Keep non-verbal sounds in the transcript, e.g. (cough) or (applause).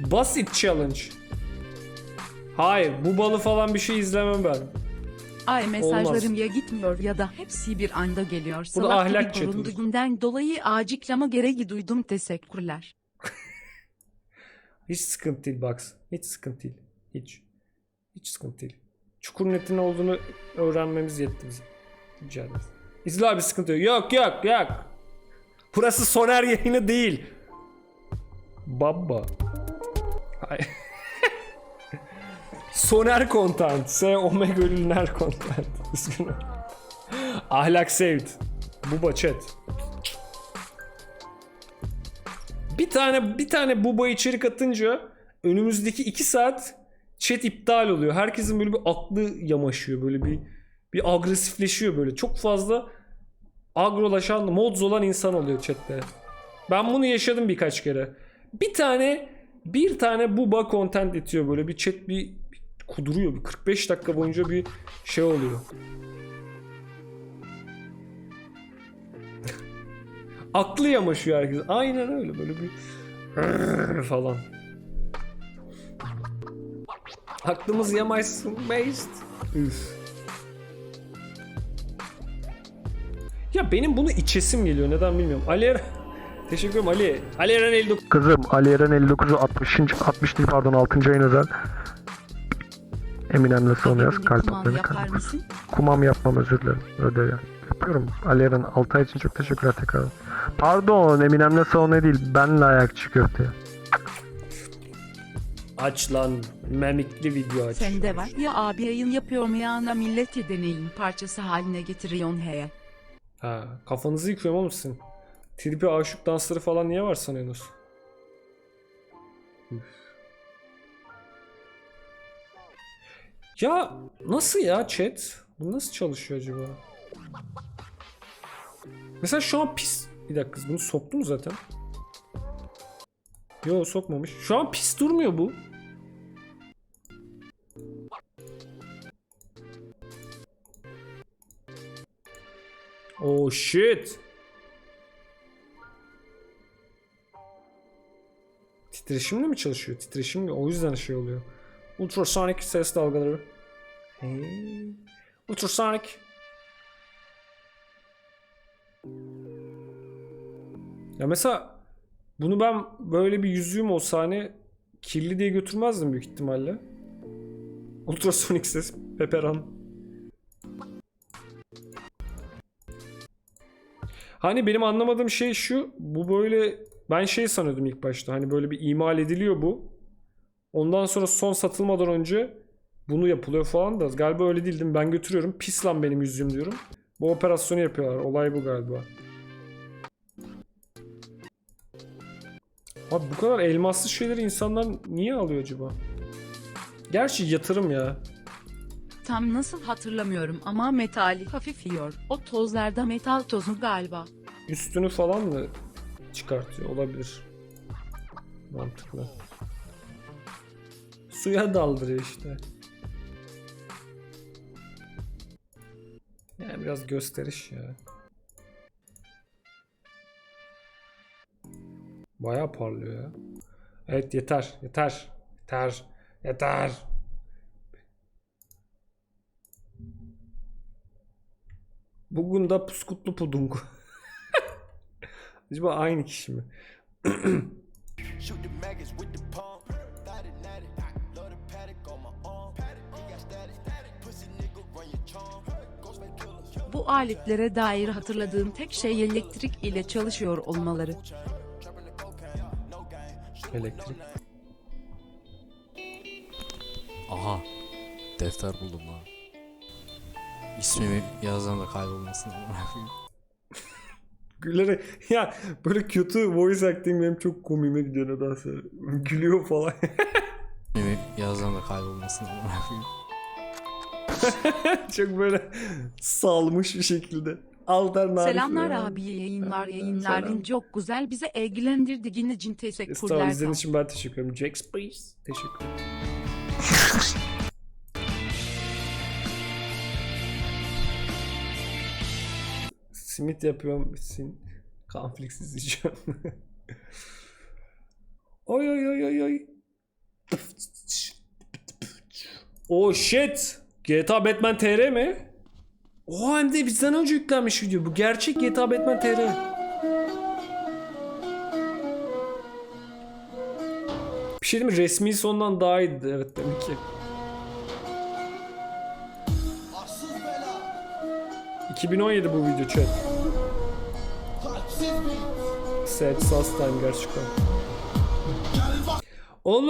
Basit challenge. Hayır bu balı falan bir şey izlemem ben. Ay mesajlarım ya gitmiyor ya da hepsi bir anda geliyor. Salak ahlak gibi çatı. korunduğumdan dolayı acıklama gereği duydum teşekkürler. (laughs) Hiç sıkıntı değil Bugs. Hiç sıkıntı değil. Hiç. Hiç sıkıntı değil. Çukur netin olduğunu öğrenmemiz yetti bize. Rica ederiz. İzle abi sıkıntı yok. Yok yok yok. Burası Soner yayını değil. Baba. (laughs) Soner content. S Omega ürünler content. (laughs) Ahlak saved. Bu chat. Bir tane bir tane buba içerik atınca önümüzdeki iki saat chat iptal oluyor. Herkesin böyle bir aklı yamaşıyor. Böyle bir bir agresifleşiyor böyle. Çok fazla agrolaşan, mods olan insan oluyor chatte. Ben bunu yaşadım birkaç kere. Bir tane bir tane buba content itiyor böyle bir chat bir, kuduruyor. Bir 45 dakika boyunca bir şey oluyor. (laughs) Aklı yamaşıyor herkes. Aynen öyle böyle bir (laughs) falan. Aklımız yamaşsın based. Üf. Ya benim bunu içesim geliyor neden bilmiyorum. Ali Eren... (laughs) Teşekkür ederim Ali. Ali Eren 59. Kızım Ali Eren 59'u 60. 60 değil pardon 6. ayın özel. Son yaz Benimle kalp kumam atlarını kalp. Kumam yapmam özür dilerim. Ödev ya. Yapıyorum. Ali Eren 6 ay için çok teşekkürler tekrar. Pardon Eminem'le son ne değil. Benle ayakçı köfte. Aç lan memikli video aç. Sende var ya abi yayın yapıyorum ya ana milleti deneyin parçası haline getiriyorsun he. Ha, kafanızı yıkıyorum oğlum sizin. Tripi aşık dansları falan niye var sanıyorsunuz? Ya nasıl ya chat? Bu nasıl çalışıyor acaba? Mesela şu an pis... Bir dakika bunu soktu mu zaten? Yo sokmamış. Şu an pis durmuyor bu. Oh shit. Titreşimle mi çalışıyor? Titreşimle o yüzden şey oluyor. Ultrasonic ses dalgaları. Hey. Ultrasonic. Ya mesela bunu ben böyle bir yüzüğüm olsa hani kirli diye götürmezdim büyük ihtimalle. Ultrasonic ses, peperan. Hani benim anlamadığım şey şu. Bu böyle ben şey sanıyordum ilk başta. Hani böyle bir imal ediliyor bu. Ondan sonra son satılmadan önce bunu yapılıyor falan da galiba öyle değil değil mi? Ben götürüyorum. Pis lan benim yüzüğüm diyorum. Bu operasyonu yapıyorlar. Olay bu galiba. Abi bu kadar elmaslı şeyleri insanlar niye alıyor acaba? Gerçi yatırım ya. Tam nasıl hatırlamıyorum ama metali hafif yiyor. O tozlarda metal tozu galiba. Üstünü falan mı çıkartıyor? Olabilir. Mantıklı. Suya daldırıyor işte. Yani biraz gösteriş ya. Bayağı parlıyor ya. Evet yeter. Yeter. Yeter. Yeter. Bugün de puskutlu pudung. (laughs) Acaba aynı kişi mi? Bu aletlere dair hatırladığım tek şey elektrik ile çalışıyor olmaları. Elektrik. Aha. Defter buldum lan. İsmimi yazdan da kaybolmasın. (laughs) Gülerek ya böyle kötü voice acting benim çok komiğime gidiyor nedense. Gülüyor falan. İsmimi yazdan da kaybolmasın. (laughs) çok böyle salmış bir şekilde. Alternatif. Selamlar yani. abi yayınlar yayınların Selam. çok güzel bize ilgilendirdiğin için Estağfurullah teşekkürler. izlediğiniz için ben teşekkür ederim. Jax please. Teşekkür ederim. (laughs) simit yapıyorum. Sin konfliksiz içiyorum. (laughs) oy oy oy oy oy. Oh shit. GTA Batman TR mi? O hem de bizden önce yüklenmiş video. Bu gerçek GTA Batman TR. Bir şey değil mi? Resmi sondan daha iyiydi. Evet demek ki. 2017 bu video chat. Sad Sus Time gerçekten.